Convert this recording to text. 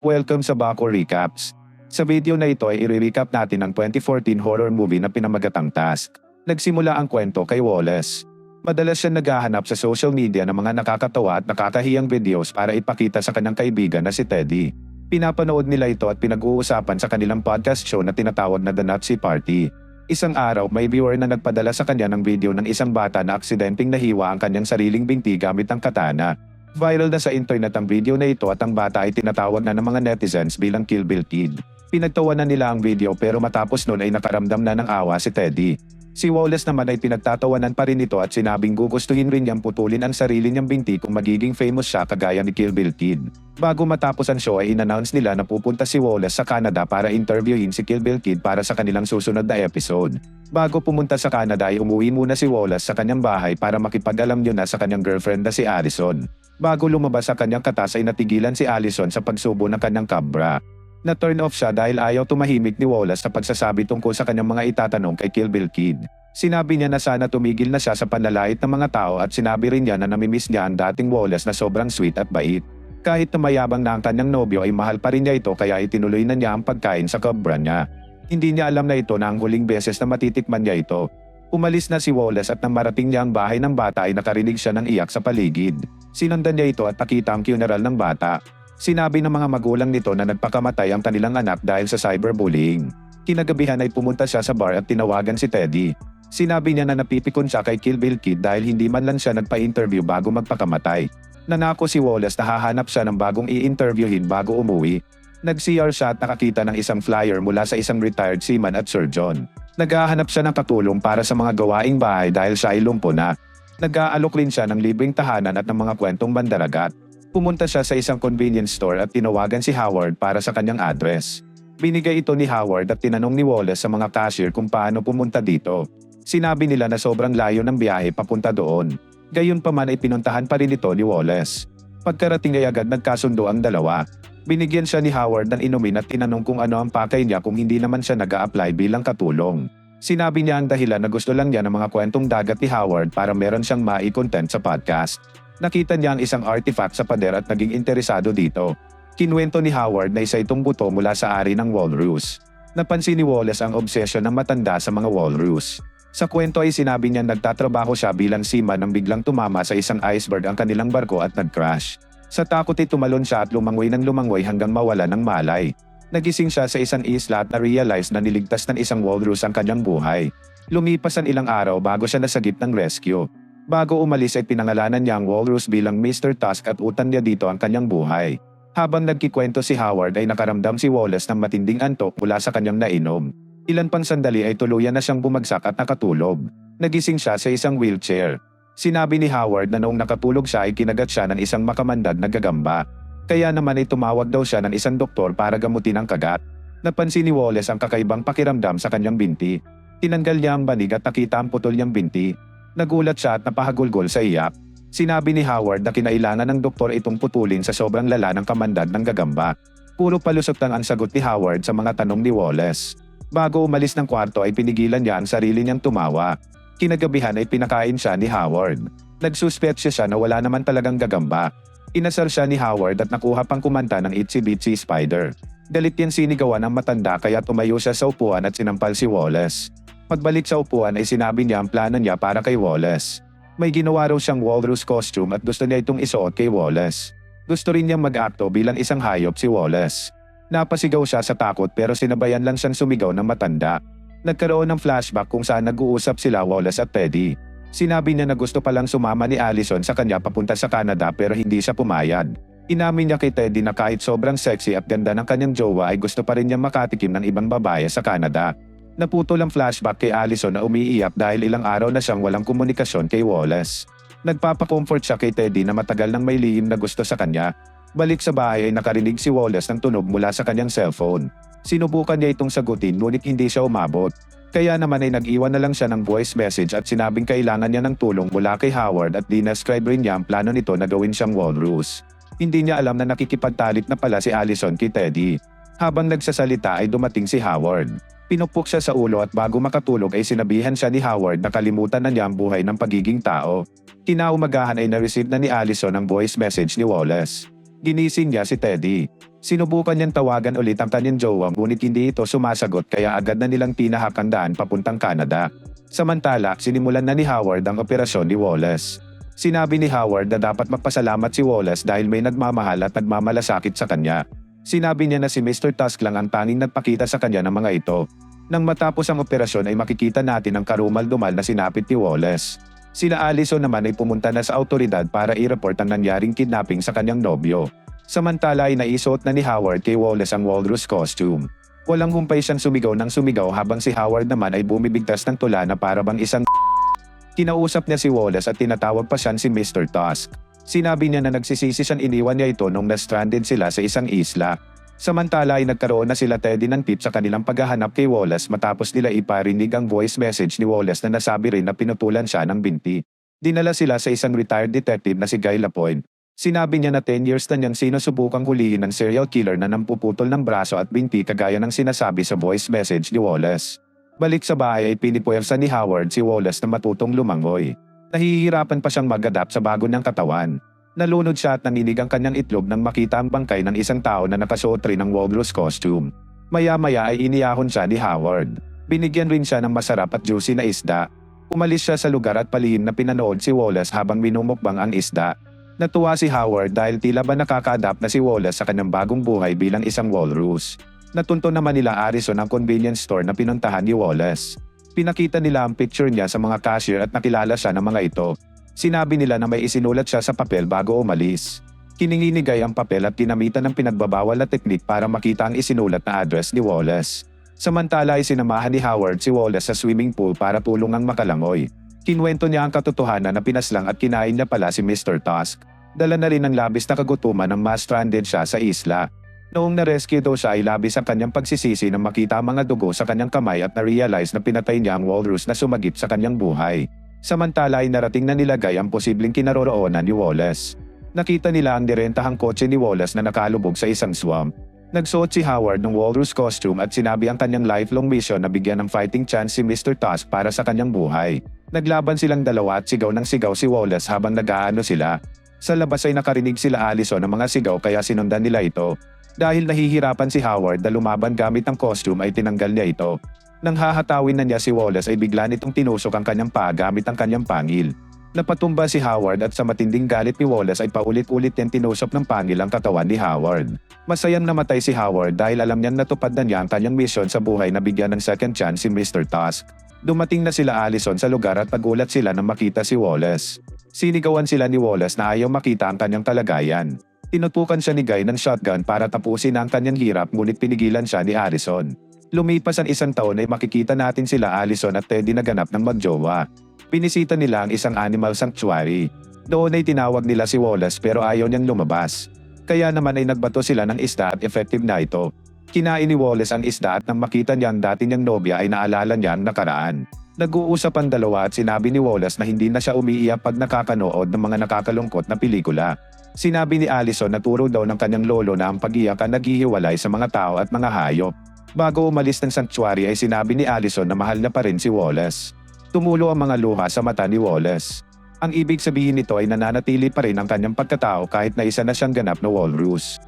Welcome sa Baco Recaps. Sa video na ito ay i-recap natin ang 2014 horror movie na pinamagatang Task. Nagsimula ang kwento kay Wallace. Madalas siya naghahanap sa social media ng mga nakakatawa at nakakahiyang videos para ipakita sa kanyang kaibigan na si Teddy. Pinapanood nila ito at pinag-uusapan sa kanilang podcast show na tinatawag na The Nazi Party. Isang araw, may viewer na nagpadala sa kanya ng video ng isang bata na aksidenteng nahiwa ang kanyang sariling binti gamit ang katana. Viral na sa internet ang video na ito at ang bata ay tinatawag na ng mga netizens bilang Kill Bill Kid. Pinagtawanan nila ang video pero matapos nun ay nakaramdam na ng awa si Teddy. Si Wallace naman ay pinagtatawanan pa rin ito at sinabing gugustuhin rin niyang putulin ang sarili niyang binti kung magiging famous siya kagaya ni Kill Bill Kid. Bago matapos ang show ay inannounce nila na pupunta si Wallace sa Canada para interviewin si Kill Bill Kid para sa kanilang susunod na episode. Bago pumunta sa Canada ay umuwi muna si Wallace sa kanyang bahay para makipag-alam niyo na sa kanyang girlfriend na si Allison. Bago lumabas sa kanyang katas ay natigilan si Allison sa pagsubo ng kanyang kabra. Na-turn off siya dahil ayaw tumahimik ni Wallace sa pagsasabi tungkol sa kanyang mga itatanong kay Kill Bill Kid. Sinabi niya na sana tumigil na siya sa panlalait ng mga tao at sinabi rin niya na namimiss niya ang dating Wallace na sobrang sweet at bait. Kahit na mayabang na ang kanyang nobyo ay mahal pa rin niya ito kaya itinuloy na niya ang pagkain sa kabra niya. Hindi niya alam na ito na ang huling beses na matitikman niya ito. Umalis na si Wallace at nang marating niya ang bahay ng bata ay nakarinig siya ng iyak sa paligid. Sinundan niya ito at nakita ang funeral ng bata. Sinabi ng mga magulang nito na nagpakamatay ang kanilang anak dahil sa cyberbullying. Kinagabihan ay pumunta siya sa bar at tinawagan si Teddy. Sinabi niya na napipikon siya kay Kill Bill Kid dahil hindi man lang siya nagpa-interview bago magpakamatay. Nanako si Wallace na hahanap siya ng bagong i-interviewin bago umuwi. Nag-CR siya at nakakita ng isang flyer mula sa isang retired seaman at surgeon. Naghahanap siya ng katulong para sa mga gawaing bahay dahil siya ay lumpo na. Nag-aalok rin siya ng libreng tahanan at ng mga kwentong bandaragat. Pumunta siya sa isang convenience store at tinawagan si Howard para sa kanyang address. Binigay ito ni Howard at tinanong ni Wallace sa mga cashier kung paano pumunta dito. Sinabi nila na sobrang layo ng biyahe papunta doon. Gayunpaman ay pinuntahan pa rin ito ni Wallace. Pagkarating ay agad nagkasundo ang dalawa. Binigyan siya ni Howard ng inumin at tinanong kung ano ang pakay niya kung hindi naman siya nag apply bilang katulong. Sinabi niya ang dahilan na gusto lang niya ng mga kwentong dagat ni Howard para meron siyang mai-content sa podcast. Nakita niya ang isang artifact sa pader at naging interesado dito. Kinuwento ni Howard na isa itong buto mula sa ari ng walrus. Napansin ni Wallace ang obsession ng matanda sa mga walrus. Sa kwento ay sinabi niya nagtatrabaho siya bilang seaman nang biglang tumama sa isang iceberg ang kanilang barko at nag-crash. Sa takot ay tumalon siya at lumangoy ng lumangoy hanggang mawala ng malay. Nagising siya sa isang isla at na-realize na niligtas ng isang walrus ang kanyang buhay. Lumipas ang ilang araw bago siya nasagip ng rescue. Bago umalis ay pinangalanan niya ang walrus bilang Mr. Tusk at utan niya dito ang kanyang buhay. Habang nagkikwento si Howard ay nakaramdam si Wallace ng matinding antok mula sa kanyang nainom. Ilan pang sandali ay tuluyan na siyang bumagsak at nakatulog. Nagising siya sa isang wheelchair. Sinabi ni Howard na noong nakatulog siya ay kinagat siya ng isang makamandag na gagamba. Kaya naman ay tumawag daw siya ng isang doktor para gamutin ang kagat. Napansin ni Wallace ang kakaibang pakiramdam sa kanyang binti. Tinanggal niya ang banig at nakita ang putol niyang binti. Nagulat siya at napahagulgol sa iyak. Sinabi ni Howard na kinailangan ng doktor itong putulin sa sobrang lala ng kamandad ng gagamba. Puro palusot lang ang sagot ni Howard sa mga tanong ni Wallace. Bago umalis ng kwarto ay pinigilan niya ang sarili niyang tumawa. Kinagabihan ay pinakain siya ni Howard. Nagsuspetsya siya na wala naman talagang gagamba. Inasar siya ni Howard at nakuha pang kumanta ng Itsy Bitsy Spider. Galit yan sinigawan ng matanda kaya tumayo siya sa upuan at sinampal si Wallace. Pagbalik sa upuan ay sinabi niya ang plano niya para kay Wallace. May ginawa raw siyang walrus costume at gusto niya itong isuot kay Wallace. Gusto rin niyang mag-akto bilang isang hayop si Wallace. Napasigaw siya sa takot pero sinabayan lang siyang sumigaw ng matanda. Nagkaroon ng flashback kung saan nag-uusap sila Wallace at Teddy. Sinabi niya na gusto palang sumama ni Allison sa kanya papunta sa Canada pero hindi siya pumayag. Inamin niya kay Teddy na kahit sobrang sexy at ganda ng kanyang jowa ay gusto pa rin niya makatikim ng ibang babae sa Canada. Naputol ang flashback kay Allison na umiiyak dahil ilang araw na siyang walang komunikasyon kay Wallace. Nagpapacomfort siya kay Teddy na matagal nang may lihim na gusto sa kanya. Balik sa bahay ay nakarinig si Wallace ng tunog mula sa kanyang cellphone. Sinubukan niya itong sagutin ngunit hindi siya umabot. Kaya naman ay nag-iwan na lang siya ng voice message at sinabing kailangan niya ng tulong mula kay Howard at dinascribe rin niya ang plano nito na gawin siyang walrus. Hindi niya alam na nakikipagtalit na pala si Allison kay Teddy. Habang nagsasalita ay dumating si Howard. Pinupok siya sa ulo at bago makatulog ay sinabihan siya ni Howard na kalimutan na niya ang buhay ng pagiging tao. Kinaumagahan ay na-receive na ni Allison ang voice message ni Wallace. Ginising niya si Teddy. Sinubukan niyang tawagan ulit ang kanyang jowa ngunit hindi ito sumasagot kaya agad na nilang tinahakandaan papuntang Canada. Samantala, sinimulan na ni Howard ang operasyon ni Wallace. Sinabi ni Howard na dapat magpasalamat si Wallace dahil may nagmamahal at nagmamalasakit sa kanya. Sinabi niya na si Mr. Tusk lang ang tanging nagpakita sa kanya ng mga ito. Nang matapos ang operasyon ay makikita natin ang karumal-dumal na sinapit ni Wallace. Sila Allison naman ay pumunta na sa autoridad para i-report ang nangyaring kidnapping sa kanyang nobyo. Samantala ay naisuot na ni Howard kay Wallace ang walrus costume. Walang humpay siyang sumigaw ng sumigaw habang si Howard naman ay bumibigtas ng tula na para bang isang Kinausap niya si Wallace at tinatawag pa siya si Mr. Tusk. Sinabi niya na nagsisisi siyang iniwan niya ito nung na-stranded sila sa isang isla. Samantala ay nagkaroon na sila Teddy ng tip sa kanilang paghahanap kay Wallace matapos nila iparinig ang voice message ni Wallace na nasabi rin na pinutulan siya ng binti. Dinala sila sa isang retired detective na si Guy Lapointe. Sinabi niya na 10 years na niyang sinusubukang hulihin ng serial killer na nampuputol ng braso at binti kagaya ng sinasabi sa voice message ni Wallace. Balik sa bahay ay pinipuwersa ni Howard si Wallace na matutong lumangoy. Nahihirapan pa siyang mag-adapt sa bago niyang katawan. Nalunod siya at naninig ang kanyang itlog nang makita ang bangkay ng isang tao na nakasuot rin ng walrus costume. Maya-maya ay iniyahon siya ni Howard. Binigyan rin siya ng masarap at juicy na isda. Umalis siya sa lugar at palihim na pinanood si Wallace habang minumukbang ang isda. Natuwa si Howard dahil tila ba nakaka-adapt na si Wallace sa kanyang bagong buhay bilang isang walrus. Natunto naman nila Arison ang convenience store na pinuntahan ni Wallace. Pinakita nila ang picture niya sa mga cashier at nakilala siya ng mga ito. Sinabi nila na may isinulat siya sa papel bago umalis. Kininginigay ang papel at ginamitan ng pinagbabawal na teknik para makita ang isinulat na address ni Wallace. Samantala ay sinamahan ni Howard si Wallace sa swimming pool para tulungang makalangoy. Kinwento niya ang katotohanan na pinaslang at kinain niya pala si Mr. Tusk. Dala na rin ng labis na kagutuman nang ma-stranded siya sa isla. Noong na-rescue daw siya ay labis ang kanyang pagsisisi nang makita ang mga dugo sa kanyang kamay at na-realize na pinatay niya ang walrus na sumagip sa kanyang buhay. Samantala ay narating na nilagay ang posibleng kinaroroonan ni Wallace. Nakita nila ang direntahang kotse ni Wallace na nakalubog sa isang swamp. Nagsuot si Howard ng walrus costume at sinabi ang kanyang lifelong mission na bigyan ng fighting chance si Mr. Tusk para sa kanyang buhay. Naglaban silang dalawa at sigaw ng sigaw si Wallace habang nag-aano sila. Sa labas ay nakarinig sila Allison ng mga sigaw kaya sinundan nila ito. Dahil nahihirapan si Howard na lumaban gamit ang costume ay tinanggal niya ito. Nang hahatawin na niya si Wallace ay bigla nitong tinusok ang kanyang paa gamit ang kanyang pangil. Napatumba si Howard at sa matinding galit ni Wallace ay paulit-ulit niyang tinusok ng pangil ang katawan ni Howard. Masayang namatay si Howard dahil alam niyang natupad na niya ang kanyang mission sa buhay na bigyan ng second chance si Mr. Tusk. Dumating na sila Allison sa lugar at pagulat sila nang makita si Wallace. Sinigawan sila ni Wallace na ayaw makita ang kanyang kalagayan. Tinutukan siya ni Guy ng shotgun para tapusin ang kanyang hirap ngunit pinigilan siya ni Harrison. Lumipas ang isang taon ay makikita natin sila Allison at Teddy na ganap ng magjowa. Binisita nila ang isang animal sanctuary. Doon ay tinawag nila si Wallace pero ayaw niyang lumabas. Kaya naman ay nagbato sila ng isda at effective na ito. Kinain ni Wallace ang isda at nang makita niya ang dati niyang nobya ay naalala niya ang nakaraan. Nag-uusap ang dalawa at sinabi ni Wallace na hindi na siya umiiyak pag nakakanood ng mga nakakalungkot na pelikula. Sinabi ni Allison na turo daw ng kanyang lolo na ang pag-iyak ang naghihiwalay sa mga tao at mga hayop. Bago umalis ng sanctuary ay sinabi ni Allison na mahal na pa rin si Wallace. Tumulo ang mga luha sa mata ni Wallace. Ang ibig sabihin nito ay nananatili pa rin ang kanyang pagkatao kahit na isa na siyang ganap na walrus.